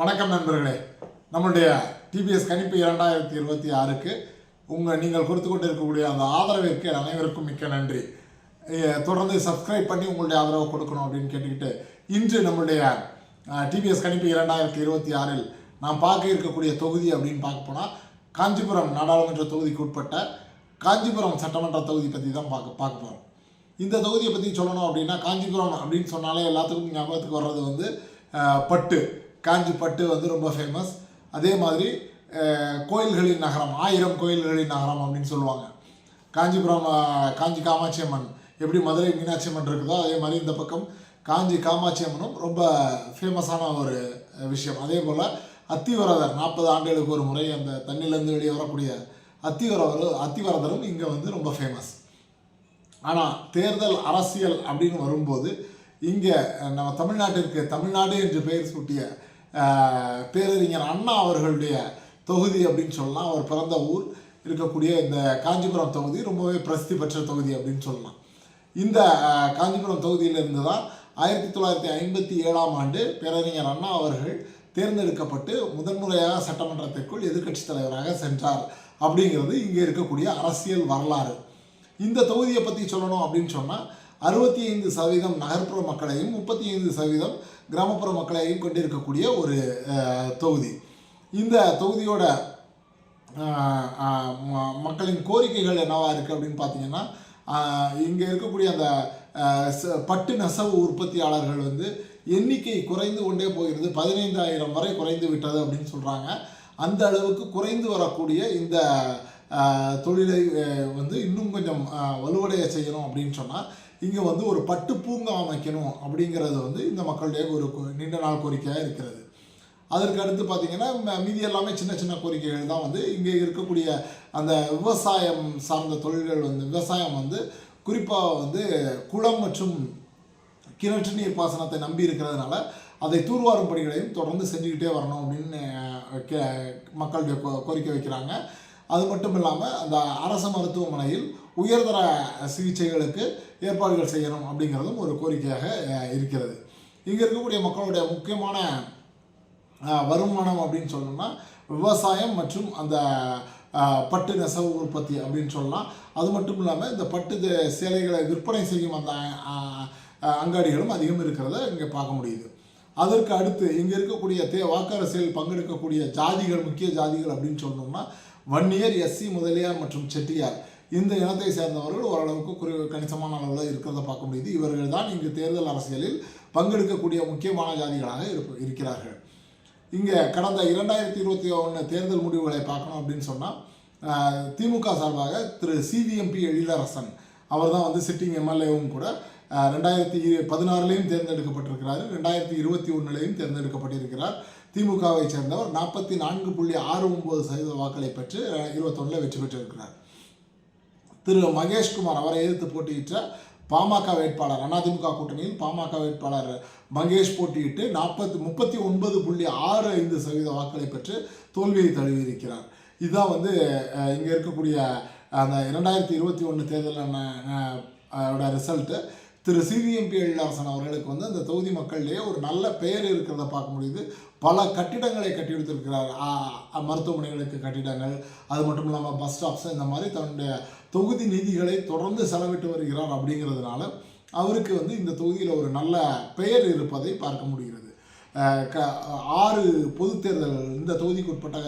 வணக்கம் நண்பர்களே. நம்மளுடைய டிபிஎஸ் கணிப்பு இரண்டாயிரத்தி இருபத்தி ஆறுக்கு உங்கள் நீங்கள் கொடுத்து கொண்டு இருக்கக்கூடிய அந்த ஆதரவிற்கு அனைவருக்கும் மிக்க நன்றி. தொடர்ந்து சப்ஸ்கிரைப் பண்ணி உங்களுடைய ஆதரவை கொடுக்கணும் அப்படின்னு கேட்டுக்கிட்டு இன்று நம்மளுடைய டிபிஎஸ் கணிப்பு இரண்டாயிரத்தி இருபத்தி ஆறில் நாம் பார்க்க இருக்கக்கூடிய தொகுதி அப்படின்னு பார்க்க போனால் காஞ்சிபுரம் நாடாளுமன்ற தொகுதிக்கு உட்பட்ட காஞ்சிபுரம் சட்டமன்ற தொகுதி பற்றி தான் பார்க்க பார்க்க போகிறோம் இந்த தொகுதியை பற்றி சொல்லணும் அப்படின்னா காஞ்சிபுரம் அப்படின்னு சொன்னாலே எல்லாத்துக்கும் ஞாபகத்துக்கு வர்றது வந்து பட்டு. காஞ்சி பட்டு வந்து ரொம்ப ஃபேமஸ் அதே மாதிரி கோயில்களின் நகரம் ஆயிரம் கோயில்களின் நகரம் அப்படின்னு சொல்லுவாங்க. காஞ்சிபுரம் காஞ்சி காமாட்சி அம்மன் எப்படி மதுரை மீனாட்சி அம்மன் இருக்குதோ அதே மாதிரி இந்த பக்கம் காஞ்சி காமாட்சி அம்மனும் ரொம்ப ஃபேமஸான ஒரு விஷயம். அதே போல் அத்திவரதர் நாற்பது ஆண்டுகளுக்கு ஒரு முறை அந்த தண்ணியிலேருந்து வெளியே வரக்கூடிய அத்திவரதர் அத்திவரதரும் இங்கே வந்து ரொம்ப ஃபேமஸ் ஆனால் தேர்தல் அரசியல் அப்படின்னு வரும்போது இங்கே நம்ம தமிழ்நாட்டிற்கு தமிழ்நாடு என்று பெயர் சூட்டிய பேரறிஞர் அண்ணா அவர்களுடைய தொகுதி அப்படின்னு சொல்லலாம். அவர் பிறந்த ஊர் இருக்கக்கூடிய இந்த காஞ்சிபுரம் தொகுதி ரொம்பவே பிரசித்தி பெற்ற தொகுதி அப்படின்னு சொல்லலாம். இந்த காஞ்சிபுரம் தொகுதியிலிருந்து தான் ஆயிரத்தி தொள்ளாயிரத்தி ஐம்பத்தி ஏழாம் ஆண்டு பேரறிஞர் அண்ணா அவர்கள் தேர்ந்தெடுக்கப்பட்டு முதன்முறையாக சட்டமன்றத்திற்குள் எதிர்க்கட்சித் தலைவராக சென்றார் அப்படிங்கிறது இங்கே இருக்கக்கூடிய அரசியல் வரலாறு. இந்த தொகுதியை பற்றி சொல்லணும் அப்படின்னு சொன்னால் அறுபத்தி ஐந்து சதவீதம் நகர்ப்புற மக்களையும் முப்பத்தி ஐந்து சதவீதம் கிராமப்புற மக்களையும் கொண்டிருக்கக்கூடிய ஒரு தொகுதி. இந்த தொகுதியோட ம- மக்களின் கோரிக்கைகள் என்னவாக இருக்குது அப்படின்னு பார்த்தீங்கன்னா இங்கே இருக்கக்கூடிய அந்த பட்டு நெசவு உற்பத்தியாளர்கள் வந்து எண்ணிக்கை குறைந்து கொண்டே போகிறது பதினைந்தாயிரம் வரை குறைந்து விட்டது அப்படின்னு சொல்கிறாங்க அந்த அளவுக்கு குறைந்து வரக்கூடிய இந்த தொழிலை வந்து இன்னும் கொஞ்சம் வலுவடைய செய்யணும் அப்படின்னு சொன்னால் இங்கே வந்து ஒரு பட்டு பூங்கா அமைக்கணும் அப்படிங்கிறது வந்து இந்த மக்களுடைய ஒரு கோ- நீண்ட நாள் கோரிக்கையாக இருக்கிறது. அதற்கு அடுத்து பார்த்தீங்கன்னா ம- மீதி எல்லாமே சின்ன சின்ன கோரிக்கைகள் தான் வந்து இங்கே இருக்கக்கூடிய அந்த விவசாயம் சார்ந்த தொழில்கள் வந்து விவசாயம் வந்து குறிப்பாக வந்து குளம் மற்றும் கிணற்று நீர் பாசனத்தை நம்பி இருக்கிறதுனால அதை தூர்வாரும் பணிகளையும் தொடர்ந்து செஞ்சுக்கிட்டே வரணும் அப்படின்னு கே- மக்களுடைய கோ- கோரிக்கை வைக்கிறாங்க. அது மட்டும் இல்லாமல் அந்த அரசு மருத்துவமனையில் உயர்தர சிகிச்சைகளுக்கு ஏற்பாடுகள் செய்யணும் அப்படிங்கிறதும் ஒரு கோரிக்கையாக இருக்கிறது. இங்கே இருக்கக்கூடிய மக்களுடைய முக்கியமான வருமானம் அப்படின்னு சொல்லணும்னா விவசாயம் மற்றும் அந்த பட்டு நெசவு உற்பத்தி அப்படின்னு சொல்லலாம். அது மட்டும் இல்லாமல் இந்த பட்டு சேலைகளை விற்பனை செய்யும் அந்த அங்காடிகளும் அதிகம் இருக்கிறத இங்கே பார்க்க முடியுது. அதற்கு அடுத்து இங்கே இருக்கக்கூடிய தே வாக்கரசியல் பங்கெடுக்கக்கூடிய ஜாதிகள் முக்கிய ஜாதிகள் அப்படின்னு சொன்னோம்னா வன்னியர் எஸ்சி முதலியார் மற்றும் செட்டியார். இந்த இனத்தை சேர்ந்தவர்கள் ஓரளவுக்கு குறி கணிசமான அளவில் இருக்கிறத பார்க்க முடியுது. இவர்கள் தான் இங்கு தேர்தல் அரசியலில் பங்கெடுக்கக்கூடிய முக்கியமான ஜாதிகளாக இருப்ப இருக்கிறார்கள். இங்கே கடந்த இரண்டாயிரத்தி இருபத்தி ஒன்று தேர்தல் முடிவுகளை பார்க்கணும் அப்படின்னு சொன்னால் திமுக சார்பாக திரு சிவிஎம்பி எழிலரசன் அவர் தான் வந்து சிட்டிங் எம்எல்ஏவும் கூட ரெண்டாயிரத்தி இரு பதினாறுலேயும் தேர்ந்தெடுக்கப்பட்டிருக்கிறார் ரெண்டாயிரத்தி இருபத்தி ஒன்றுலேயும் தேர்ந்தெடுக்கப்பட்டிருக்கிறார். திமுகவை சேர்ந்தவர் நாற்பத்தி நான்கு புள்ளி ஆறு ஒன்பது சதவீத வாக்களை பெற்று இருபத்தொன்னில் வெற்றி பெற்றிருக்கிறார். திரு மகேஷ்குமார் அவரை எதிர்த்து போட்டியிட்ட பாமக வேட்பாளர் அதிமுக கூட்டணியில் பாமக வேட்பாளர் மகேஷ் போட்டியிட்டு நாற்பத்தி முப்பத்தி ஒன்பது புள்ளி ஆறு ஐந்து சதவீத வாக்களை பெற்று தோல்வியை தழுவியிருக்கிறார். இதுதான் வந்து இங்கே இருக்கக்கூடிய அந்த இரண்டாயிரத்தி இருபத்தி ஒன்று தேர்தலான ரிசல்ட்டு திரு சிவிஎம்பி எழிலரசன் அவர்களுக்கு வந்து அந்த தொகுதி மக்களிலேயே ஒரு நல்ல பெயர் இருக்கிறத பார்க்க முடியுது. பல கட்டிடங்களை கட்டி கொடுத்திருக்கிறார் மருத்துவமனைகளுக்கு கட்டிடங்கள் அது மட்டும் இல்லாமல் பஸ் ஸ்டாப்ஸ் இந்த மாதிரி தன்னுடைய தொகுதி நிதிகளை தொடர்ந்து செலவிட்டு வருகிறார் அப்படிங்கிறதுனால அவருக்கு வந்து இந்த தொகுதியில் ஒரு நல்ல பெயர் இருப்பதை பார்க்க முடிகிறது. க ஆறு பொது தேர்தல்கள் இந்த தொகுதிக்கு உட்பட்ட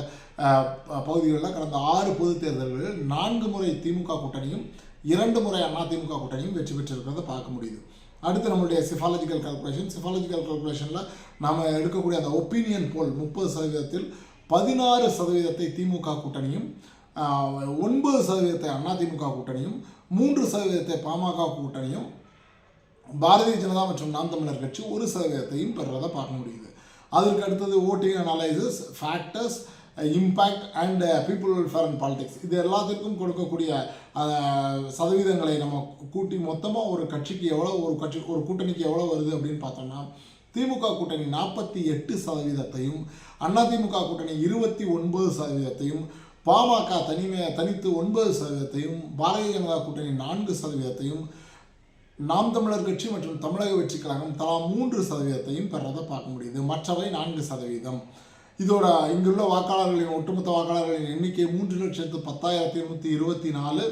பகுதிகளில் கடந்த ஆறு பொது தேர்தல்களில் நான்கு முறை திமுக கூட்டணியும் இரண்டு முறை அதிமுக கூட்டணியும் வெற்றி பெற்றிருக்கிறத பார்க்க முடியுது. அடுத்து நம்மளுடைய சிஃபாலஜிக்கல் கால்குலேஷன். சிஃபாலஜிக்கல் கால்குலேஷனில் நாம் எடுக்கக்கூடிய அந்த ஒப்பீனியன் போல் முப்பது சதவீதத்தில் பதினாறு சதவீதத்தை திமுக கூட்டணியும் ஒன்பது சதவீதத்தை அதிமுக கூட்டணியும் மூன்று சதவீதத்தை பாமக கூட்டணியும் பாரதிய ஜனதா மற்றும் நாம் தமிழர் கட்சி ஒரு சதவீதத்தையும் பெறுறதை பார்க்க முடியுது. அதற்கு அடுத்தது voting analysis factors impact and people welfare and politics இது எல்லாத்திற்கும் கொடுக்கக்கூடிய சதவீதங்களை நம்ம கூட்டி மொத்தமாக ஒரு கட்சிக்கு எவ்வளோ ஒரு கட்சி ஒரு கூட்டணிக்கு எவ்வளோ வருது அப்படின்னு பார்த்தோம்னா திமுக கூட்டணி நாற்பத்தி எட்டு சதவீதத்தையும் அதிமுக கூட்டணி இருபத்தி ஒன்பது சதவீதத்தையும் பாமக தனிமையை தனித்து ஒன்பது சதவீதத்தையும் பாரதிய ஜனதா கூட்டணி நான்கு சதவீதத்தையும் நாம் தமிழர் கட்சி மற்றும் தமிழக வெற்றி கழகம் தலா மூன்று சதவீதத்தையும் பெறதை பார்க்க முடியுது. மற்றவை நான்கு சதவீதம். இதோட இங்குள்ள வாக்காளர்களின் ஒட்டுமொத்த வாக்காளர்களின் எண்ணிக்கை மூன்று லட்சத்து பத்தாயிரத்தி நூற்றி இருபத்தி நாலு.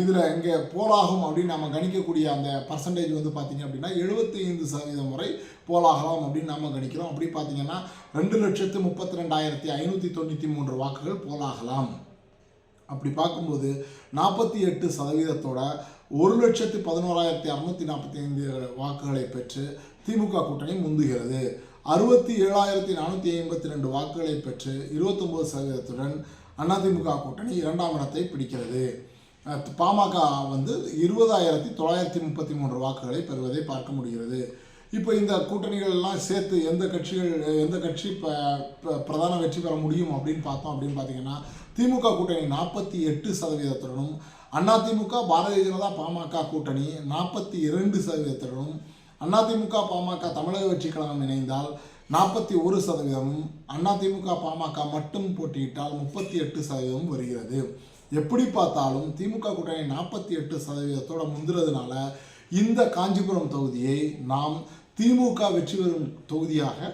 இதில் இங்கே போலாகும் அப்படின்னு நம்ம கணிக்கக்கூடிய அந்த பர்சன்டேஜ் வந்து பார்த்திங்க அப்படின்னா எழுபத்தி ஐந்து சதவீதம் வரை போலாகலாம் அப்படின்னு நம்ம கணிக்கிறோம். அப்படி பார்த்தீங்கன்னா ரெண்டு லட்சத்து முப்பத்தி ரெண்டாயிரத்தி ஐநூற்றி தொண்ணூற்றி மூன்று வாக்குகள் போலாகலாம். அப்படி பார்க்கும்போது நாற்பத்தி எட்டு சதவீதத்தோட ஒரு லட்சத்து பதினோராயிரத்தி அறுநூத்தி நாற்பத்தி ஐந்து வாக்குகளை பெற்று திமுக கூட்டணி முந்துகிறது. அறுபத்தி ஏழாயிரத்தி நானூற்றி ஐம்பத்தி ரெண்டு வாக்குகளை பெற்று இருபத்தொம்பது சதவீதத்துடன் அதிமுக கூட்டணி இரண்டாம் இடத்தை பிடிக்கிறது. பாமக வந்து இருபதாயிரத்தி தொள்ளாயிரத்தி முப்பத்தி மூன்று வாக்குகளை பெறுவதை பார்க்க முடிகிறது. இப்போ இந்த கூட்டணிகள் எல்லாம் சேர்த்து எந்த கட்சிகள் எந்த கட்சி ப ப- பிரதான வெற்றி பெற முடியும் அப்படின்னு பார்த்தோம் அப்படின்னு பார்த்தீங்கன்னா திமுக கூட்டணி நாற்பத்தி எட்டு சதவீதத்துடனும் அதிமுக பாரதிய ஜனதா பாமக கூட்டணி நாற்பத்தி இரண்டு சதவீதத்துடனும் அதிமுக பாமக தமிழக வெற்றி கழகம் இணைந்தால் நாற்பத்தி ஒரு சதவீதமும் அதிமுக பாமக மட்டும் போட்டியிட்டால் முப்பத்தி எட்டு சதவீதமும் வருகிறது. எப்படி பார்த்தாலும் திமுக கூட்டணி நாற்பத்தி எட்டு சதவீதத்தோட முந்துறதுனால இந்த காஞ்சிபுரம் தொகுதியை நாம் திமுக வெற்றி பெறும் தொகுதியாக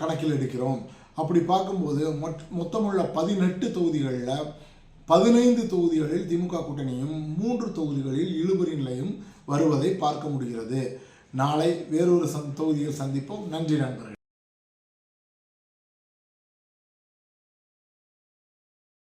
கணக்கில் எடுக்கிறோம். அப்படி பார்க்கும்போது மொத்தமுள்ள பதினெட்டு தொகுதிகளில் பதினைந்து தொகுதிகளில் திமுக கூட்டணியும் மூன்று தொகுதிகளில் இழுபறி நிலையும் வருவதை பார்க்க முடிகிறது. நாளை வேறொரு சந் தொகுதியில் சந்திப்போம். நன்றி நண்பர்கள்.